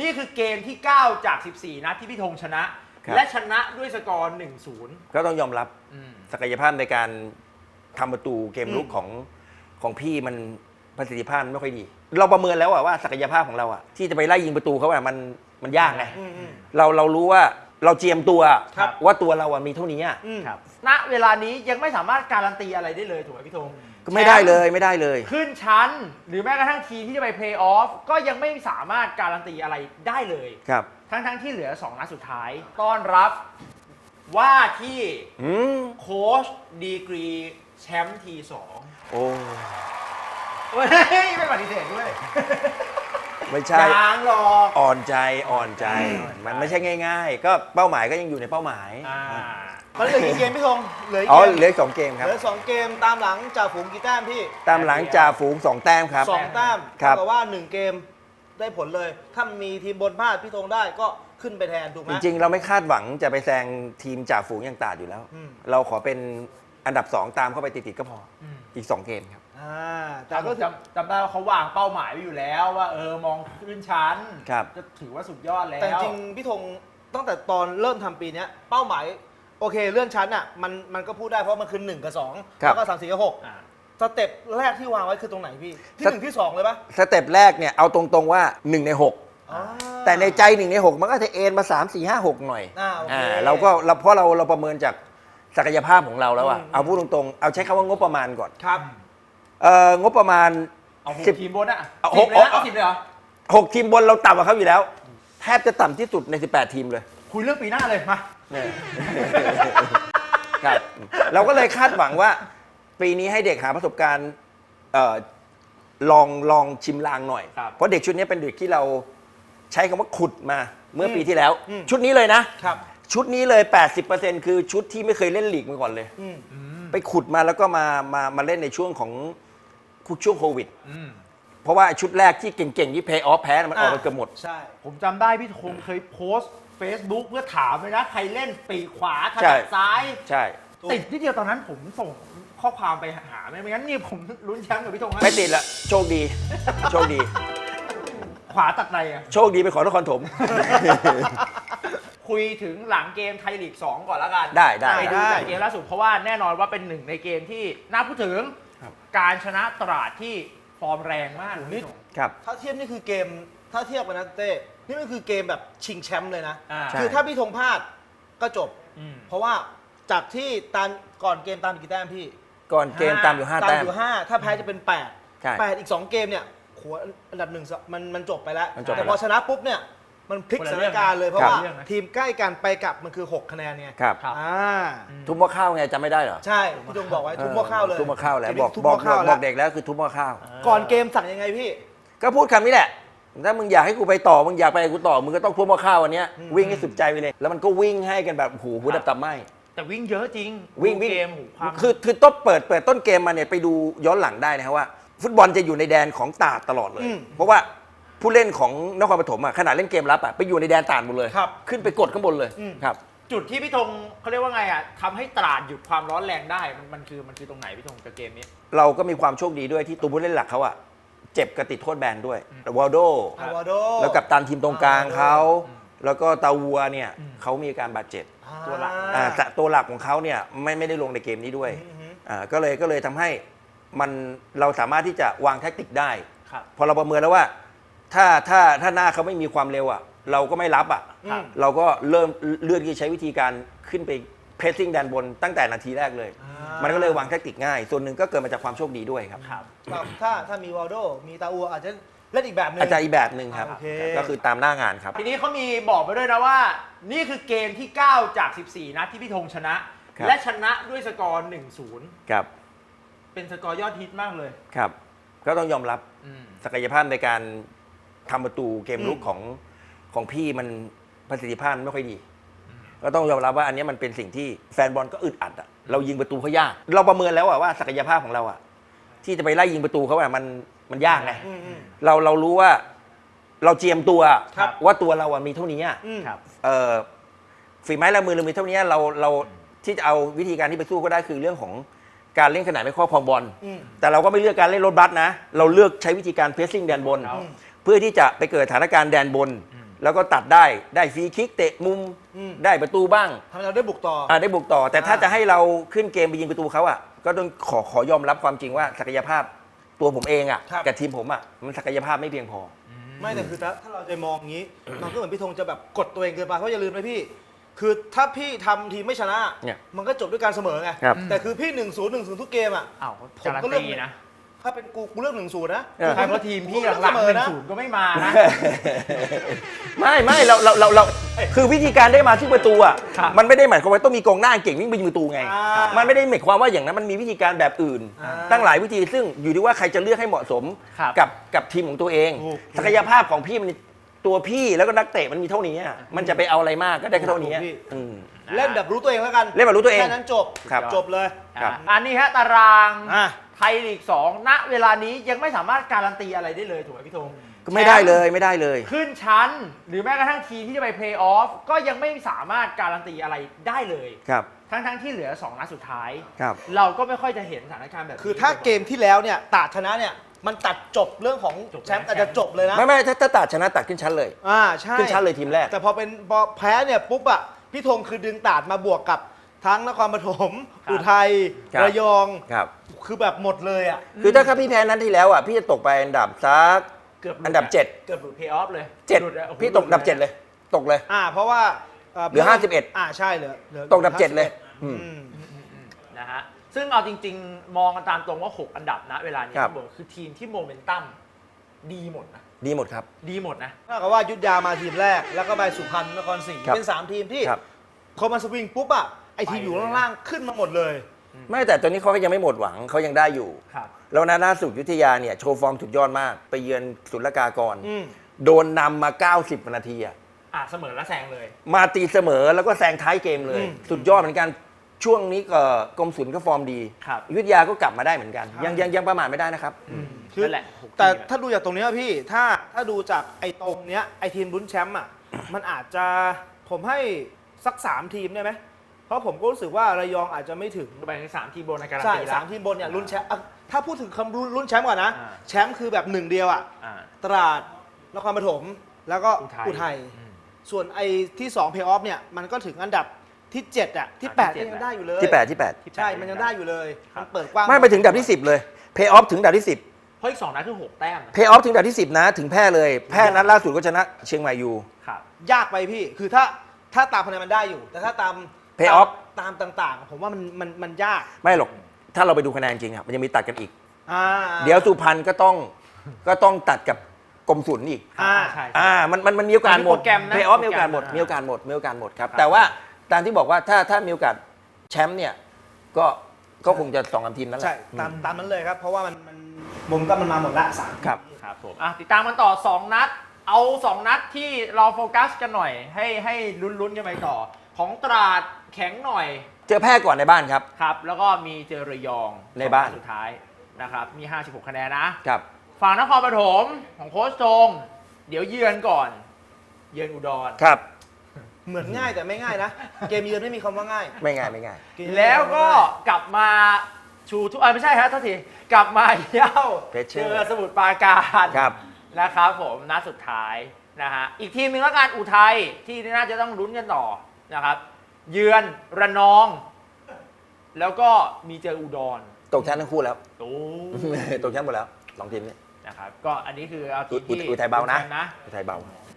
นี่คือเกมที่ 9 จาก 14 นัดที่พี่ธงชนะ ครับ และชนะด้วยสกอร์1-0ก็ต้องยอมรับอืม ศักยภาพในการทำประตูเกมลุกของของพี่มันประสิทธิภาพไม่ค่อยดี เราประเมินแล้วอะว่าศักยภาพของเราอะที่จะไปไล่ยิงประตูเขาอะมันมันยากไงอืมอืม เราเรารู้ว่าเราเจียมตัวครับ ว่าตัวเราอะมีเท่านี้อะ อืมครับ ณเวลานี้ยังไม่สามารถการันตีอะไรได้เลยถูกไหมพี่ธง ก็ไม่ได้เลยไม่ได้เลย ขึ้นชั้น หรือแม้กระทั่งทีมที่จะไปเพลย์ออฟก็ยังไม่สามารถการันตีอะไรได้เลย ครับ ทั้งๆที่เหลือ2นัดสุดท้าย ต้อนรับว่าที่อืมโค้ชดีกรีแชมป์ทีสองโอ้เฮ้ยไม่ปฏิเสธด้วยไม่ใช่ ยางหรอก อ่อนใจอ่อนใจอ่อนใจมันไม่ใช่ง่าย ๆ ก็เป้าหมายก็ยังอยู่ในเป้าหมาย อ่า มันเหลือกี่เกมพี่ธงเหลืออีกอ๋อเกมเหลืออกสองเกมครับ เหลือสองเกมตามหลังจ่าฝูงกี่แต้มพี่ตามหลังจ่าฝูงสองแต้มครับ สองแต้มครับเท่ากับว่าหนึ่งเกมได้ผลเลย ถ้ามีทีมบนพลาดพี่ธงได้ก็ขึ้นไปแทนถูกไหม จริง ๆ เราไม่คาดหวังจะไปแซงทีมจ่าฝูงอย่างตราดอยู่แล้ว อืม เราขอเป็นอันดับ2ตามเข้าไปติดๆก็พออมอีก2เกมครับ อ่าแต่แต่ก็ก็ถือ จำจำได้ว่าเขาวางเป้าหมายไว้อยู่แล้วว่าเออมองขึ้นชั้นครับ ก็ถือว่าสุดยอดแล้ว แต่จริงๆพี่ธงตั้งแต่ตอนเริ่มทำปีเนี้ยเป้าหมาย โอเค เลื่อนชั้นอะมันมันก็พูดได้เพราะมันคือ1กับ2ครับ แล้วก็3 4กับ6อ่า สเต็ปแรกที่วางไว้คือตรงไหนพี่ ที่สหนึ่งที่สองเลยปะสเต็ปแรกเนี่ยเอาตรงๆว่า 1 ในอ๋อ6แต่ในใจ 1 ใน 6 มันก็จะเอ็นมา 3 4 5 6 หน่อยอ่าโอเคอ่าเราก็เราเพราะเราเราประเมินจากศักยภาพของเราแล้วอะอืม เอาพูดตรงๆ เอาใช้คำว่างบประมาณก่อนครับ เอ่องบประมาณ เอาหกสิบทีมบนอะเอาสิบเลยหกนะเอาสิบเลยเหรอ 6 ทีมบนเราต่ำกว่าเขาอยู่แล้ว แทบจะต่ำที่สุดใน 18 ทีมเลย คุยเรื่องปีหน้าเลย มา เนี่ยครับ เราก็เลยคาดหวังว่า ปีนี้ให้เด็กหาประสบการณ์เอ่อลองลองชิมลางหน่อย ครับเพราะเด็กชุดนี้เป็นเด็กที่เราใช้คำว่าขุดมาเมื่ออมปีที่แล้ว อืม ชุดนี้เลยนะ ครับ ชุดนี้เลย 80%คือชุดที่ไม่เคยเล่นลีกมาก่อนเลยอืมไปขุดมาแล้วก็มามามาเล่นในช่วงของช่วงโควิด อืม เพราะว่าชุดแรกที่เก่งๆที่เพย์ออฟแพ้มันออกไปเกือบหมด ใช่ ผมจำได้พี่ธงเคยโพสต์ Facebook เพื่อถามเลยนะ ใครเล่นปีกขวาถใช่นัดซ้าย ใช่ ติดนิดเดียวตอนนั้นผมส่งข้อความไปหาไม่งั้นนี่ผมลุ้นแชมป์กับพี่ธงนะไม่ติดละโชคดี โชคดี ขวาตัดในอะโชคดีไปขอนครถม คุยถึงหลังเกมไทยลีก 2 ก่อนแล้วกันได้ได้ไปดูจากเกมล่าสุดเพราะว่าแน่นอนว่าเป็นหนึ่งในเกมที่น่าพูดถึงครับ การชนะตราดที่ฟอร์มแรงมากโอ้โหพี่ธง ครับ ถ้าเทียบนี่คือเกม ถ้าเทียบกันนะเต้ นี่มันคือเกมแบบชิงแชมป์เลยนะ อ่าใช่คือถ้าพี่ธงพลาดก็จบ อืม เพราะว่าจากที่ตามก่อนเกมตามกี่แต้มพี่ก่อนเกมตามอยู่ห้าตามแต้ม อยู่ห้าถ้าแพ้จะเป็นแปดใช่แปดอีกสองเกมเนี่ยโหอันดับหนึ่งมันมันจบไปแล้ว มันจบไปแต่แล้วพอชนะปุ๊บเนี่ยมันพลิกคนสละถาเรื่นองการณ์เลยเพราะครับว่าเรื่องนะ ทีมใกล้กันไปกลับมันคือ6คะแนนไงครับ ครับ อ่าทุบหม้อข้าวไงจำไม่ได้เหรอใช่พี่ธงบอกไว้ทุบหม้อข้าวเลยทุบหม้อข้าวแล้วเกมบนี้อกทุบบอกหม้อข้าวบแล้อวกเด็กแล้วคือทุบหม้อข้าว ก่อนเกมสั่งยังไงพี่ ก็พูดคำนี้แหละ ถ้ามึงอยากให้กูไปต่อ มึงอยากไปกับกูต่อ มึงก็ต้องทุบหม้อข้าววันเนี้ยอืม วิ่งให้สุดใจไปเลย แล้วมันก็วิ่งให้กันแบบโอ้โหูหูดับตับไหม แต่วิ่งเยอะจริงวิ่งดูวิ่งเกมโหความ คือคือต้นเปิดเปิดต้นเกมมาเนี่ยไปดูย้อนหลังได้นะครับว่า ฟุตบอลจะอยู่ในแดนของตราดตลอดเลย อืมเพราะว่าผู้เล่นของนครปฐมอะขนาดเล่นเกมรับอะไปอยู่ในแดนตราดหมดเลย ครับขึ้นไปกดข้างบนเลยอืม ครับ จุดที่พี่ธงเขาเรียกว่าไงอะทำให้ตราดหยุดความร้อนแรงได้มันมันคือมันคือตรงไหนพี่ธงกับเกมนี้ เราก็มีความโชคดีด้วยที่ตัวผู้เล่นหลักเขาอะ เจ็บกระติดโทษแบนด้วยวอลโดครับอาวาโด แล้วกับตันทีมตรงกลางเขาอืมแล้วก็ตาวัวเนี่ยอืมเขามีอาการบาดเจ็บตัวหลัก อ่าแต่ตัวหลักของเขาเนี่ยไม่ไม่ได้ลงในเกมนี้ด้วยอือฮึ อ่าก็เลยก็เลยทำให้มันเราสามารถที่จะวางแท็กติกได้ ครับ พอเราประเมินแล้วว่า ถ้าถ้าถ้าหน้าเขาไม่มีความเร็วอะ เราก็ไม่รับอะ อืม เราก็เริ่มเลือกที่จะใช้วิธีการขึ้นไป เพรสซิ่งแดนบนตั้งแต่นาทีแรกเลยอ่ามันก็เลยวางแท็กติกง่าย ส่วนหนึ่งก็เกิดมาจากความโชคดีด้วยครับครับครับถ้าถ้ามีวอลโดมีตาอัวอาจจะเล่นอีกแบบหนึง อาจจะอีกแบบหนึ่งครับ โอเค ก็คือตามหน้างานครับ ทีนี้เขามีบอกไปด้วยนะว่า นี่คือเกมที่ 9 จาก 14 นัดที่พี่ธงชนะ ครับ และชนะด้วยสกอร์ 1-0 ครับเป็นสกอร์ยอดฮิตมากเลยครับ ก็ต้องยอมรับอืม ศักยภาพในการทำประตูเกมลุกอืมของของพี่มันประสิทธิภาพไม่ค่อยดี ก็ต้องยอมรับว่าอันนี้มันเป็นสิ่งที่แฟนบอลก็อึดอัดอะเรายิงประตูเขายาก เราประเมินแล้วอะว่าศักยภาพของเราอะที่จะไปไล่ยิงประตูเขาอะมันมันยากไงอืมอืมเราเรารู้ว่า เราเจียมตัวครับว่าตัวเราอะมีเท่านี้อะอืมครับเอ่อฝีไม้ลายมือเรามีเท่านี้เราเราที่จะเอาวิธีการที่ไปสู้ก็ได้คือเรื่องของการเล่นขนาดไม่ครอบครองบอลอืมแต่เราก็ไม่เลือกการเล่นรถบัสนะ เราเลือกใช้วิธีการเพรสซิ่งแดนบนครับเพื่อที่จะไปเกิดสถานการณ์แดนบน แล้วก็ตัดได้ได้ฟรีคิกเตะมุมอืม ได้ประตูบ้างทำให้เราได้บุกต่ออ อ่าได้บุกต่อ แต่ถ้าอ่า จะให้เราขึ้นเกมไปยิงประตูเขาอะก็ต้องขอขอยอมรับความจริงว่าศักยภาพตัวผมเองอะกับทีมผมอะมันศักยภาพไม่เพียงพอ ไม่แต่คือถ้าถ้าเราจะมองอย่างนี้ มันก็เหมือนพี่ธงจะแบบกดตัวเองเกินไปเพราะอย่าลืมนะพี่ คือถ้าพี่ทำทีมไม่ชนะ เนี่ยมันก็จบด้วยการเสมอไง ครับ แต่คือพี่หนึ่งศูนย์หนึ่งศูนย์ทุกเกมอะ อ้าวผมการันก็เลือกตีนะ ถ้าเป็นกูกูเลือกหนึ่งศูนย์นะ เออ ใช่เพราะทีมพี่กูก็หลังๆหเสมอนึ่งนะศูนย์ก็ไม่มานะ ไม่ไม่เราเราเราเราคือวิธีการได้มาที่ประตูอะครับมันไม่ได้หมายความว่าต้องมีกองหน้าเก่งวิ่งไปยิงประตูไง อ่ามันไม่ได้หมายความว่าอย่างนั้นมันมีวิธีการแบบอื่น อ่าตั้งหลายวิธีซึ่งอยู่ที่ว่าใครจะเลือกให้เหมาะสมครับ กับกับทีมของตัวเอง ถูก ศักยภาพของพี่มันตัวพี่แล้วก็นักเตะมันมีเท่านี้อะมันจะไปเอาอะไรมากก็ได้แค่เท่านี้ถูกพี่อืม เล่นแบบรู้ตัวเองแล้วกันเล่นแบบรู้ตัวเองแค่นั้นจบครับ จบเลย ครับ อะอันนี้ฮะตาราง อะไทยลีก2ณเวลานี้ยังไม่สามารถการันตีอะไรได้เลยถูกไหมพี่ธงก็ไม่ได้เลยไม่ได้เลย ขึ้นชั้น หรือแม้กระทั่งทีมที่จะไปเพลย์ออฟก็ยังไม่สามารถการันตีอะไรได้เลยครับ ทั้งๆที่เหลือ2นัดสุดท้าย ครับ เราก็ไม่ค่อยจะเห็นสถานการณ์แบบนี้คือถ้าเกมที่แล้วเนี่ยตาดชนะเนี่ยมันตัดจบเรื่องของจบแชมป์อาจจะจบเลยนะไม่ไม่ถ้าถ้าตัดชนะตัดขึ้นชั้นเลย อ่าใช่ขึ้นชั้นเลยทีมแรก แต่พอเป็นพอแพ้เนี่ยปุ๊บอะพี่ธงคือดึงตาดมาบวกกับ ทั้งนครปฐมอุทัยครับ ระยองครับ คือแบบหมดเลยอะคือถ้าพี่แพ้นั้นที่แล้วอะพี่จะตกไปอันดับซัก เกือบหลุอันดับเจ็ด เกือบหลุดเพลย์ออฟเลยเจ็ดหลุอะโอ้โหพี่ตกอันดับเจ็ดเลย ตกเลย อ่า เพราะว่าอ่เหลือพี่51 อ่าใช่เหลือหลือตกอันดับเจ็ดเลย อือืมมนะฮะ ซึ่งเอาจริง ๆ มองกันตามตรงว่า 6 อันดับนะเวลานี้ครับต้องบอกคือทีมที่โมเมนตัมดีหมดนะ ดีหมดครับ ดีหมดนะถ้ากับว่ายุทธยามาทีมแรก แล้วก็ไปสุพรรณนครศรีครับเป็น 3 ทีมที่ครับ พอมาสวิงปุ๊บอะไอทีมอยู่ข้างล่างขึ้นมาหมดเลย ไม่แต่ตอนนี้เขาก็ยังไม่หมดหวังเขายังได้อยู่ ครับ แล้วนะล่าสุดยุทธยาเนี่ยโชว์ฟอร์มสุดยอดมาก ไปเยือนศุลกากร อืมโดนนำมา 90 นาทีอะอะเสมอและแซงเลย มาตีเสมอแล้วก็แซงท้ายเกมเลย อืมสุดยอดเหมือนกันช่วงนี้ก็กรมศุลก็ฟอร์มดีครับ อยุทธยาก็กลับมาได้เหมือนกัน ยังยังยังประมาทไม่ได้นะครับ คือนั่นแหละหกแต่ทีมอะ ถ้าดูจากตรงเนี้ยพี่ถ้าถ้าดูจากไอ้ตรงเนี้ยไอ้ทีมลุ้นแชมป์อะ มันอาจจะผมให้สักสามทีมได้ไหม เพราะผมก็รู้สึกว่าระยองอาจจะไม่ถึงไปถึงสามทีมบนในการันใช่ตีแล้สาว มทีมบนเนี่ยลุ้นแชมป์อะถ้าพูดถึงคำลุ้นลุ้นแชมป์ก่อนนะ อ่า แชมป์คือแบบหนึ่งเดียวอะอ่าตราดนครปฐมแล้วก็อุทัยอุทัยอืม ส่วนไอ้ที่2 Pay Off เนี่ยมันก็ถึงอันดับที่7อะที่อ่า8ที่ก็เจ็ด ยังได้อยู่เลยที่ 8 ที่ใช่ มันยังได้อยู่เลย ครับ มันเปิดกว้าง8ไม่ไปถึงอันดับที่ 10 เลย เพย์ออฟถึงอันดับที่ 10 เพราะอีกสองนัดคือหกแต้มนะเพย์ออฟถึงอันดับที่ 10 นะ ถึงแพ้เลย แพ้นัดล่าสุดก็ชนะเชียงใหม่อยู่ครับ ยากไปพี่ คือถ้าถ้าตามคะแนนมันได้อยู่ แต่ถ้าตาม Pay off ตามต่างๆ ผมว่ามันมันมันยากไม่หรอก ถ้าเราไปดูคะแนนจริงอะมันยังมีตัดกันอีก อ่าเดี๋ยวสุพรรณก็ต้องก็ต้องตัดกับกรมศุลอีก อ่า ใช่ อ่ามันมันมันมีโอกาสหมดมันมีโปรแกรมนะเพย์ออฟมีโอกาสโปรหมแกรดมมีโอกาสหมด มีโอกาสหมดครับครับ แต่ว่าตามที่บอกว่าถ้าถ้ามีโอกาสแชมป์เนี่ย ก็ก็คงจะสองสามทีมนั่นแหละ ใช่ตามตามนั้นเลยครับ เพราะว่ามันมันมุมก็มันมาหมดละสามครับ ครับผมอะติดตามกันต่อ 2 นัด เอา 2 นัดที่เราโฟกัสกันหน่อย ให้ให้ลุ้นๆกันไปต่อ ของตราด แข็งหน่อยเจอแพ้ก่อนในบ้านครับ ครับ แล้วก็มีเจอระยองในบ้านสองดสุดท้ายนะครับ มี 56 คะแนนนะ ครับ ฝั่งนครปฐมของโค้ชโจงเดี๋ยวเยือนก่อน เยือนอุดร ครับ เหมือนง่ายแต่ไม่ง่ายนะ เกมเยือนไม่มีคำว่าง่ายไม่ง่ายไม่ง่าย เมเยือนแล้วก็กลับมาชูทุกเอ่อไม่ใช่ครับโทษทีกลับมาเย้า Pressure เจอสมุทรปราการครับ นะครับผมนัดสุดท้ายนะฮะอีกทีมหนึ่งแล้วกันอุทัยที่น่าจะต้องลุ้นกันต่อนะครับ เยือนระนอง แล้วก็มีเจออุดรตกชั้นทั้งคู่แล้วโอ้ตกชั้นหมดแล้วสองทีมนี้นะครับก็อันนี้คือเอาทีมที่อุอุทัยเบานะลุ้กันะไทยเบา